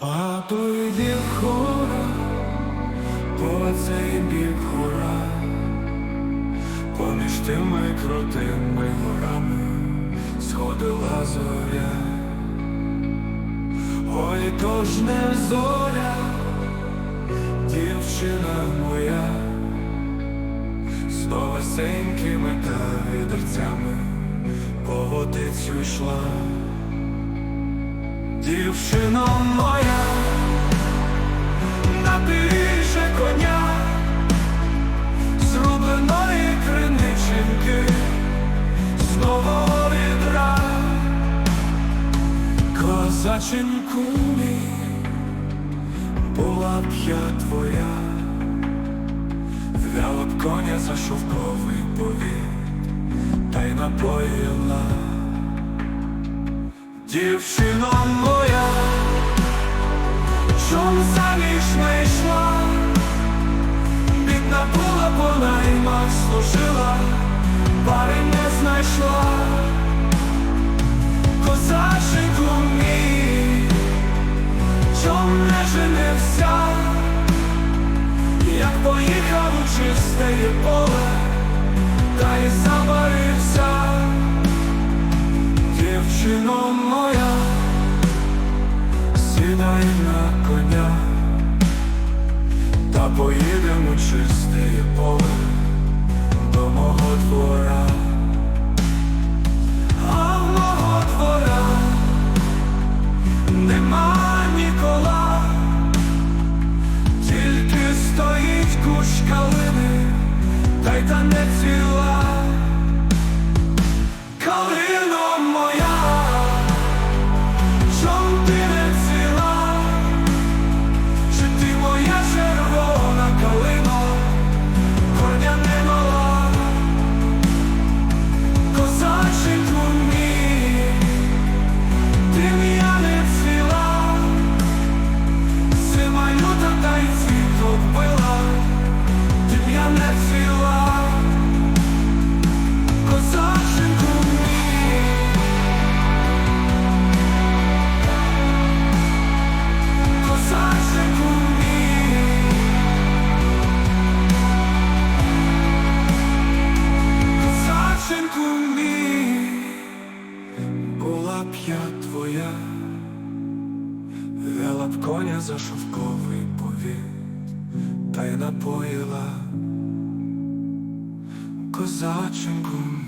А той бік гора, по цей бік гора, поміж тими крутими горами сходила зоря. Ой, то ж не зоря, дівчина моя, з новесенькими та відерцями по водицю йшла. Дівчино моя, напише коня, зрубленої криничинки, з нового відра, козаченьку мій, була б я твоя, ввела б коня за шовковий повід, та й напоїла. Дівчино моя, чом заміж не йшла, бідна була, по наймах служила, парень не знайшла, козаченьку мій, чом не женився, як поїхав у чисте поле, сідай на коня, та поїдемо чисте поле до мого двора, а в мого двора нема нікола, тільки стоїть кущ калини, та й та не ціла. Калино б коня за шовковий повів, та й напоїла козаченьку мій.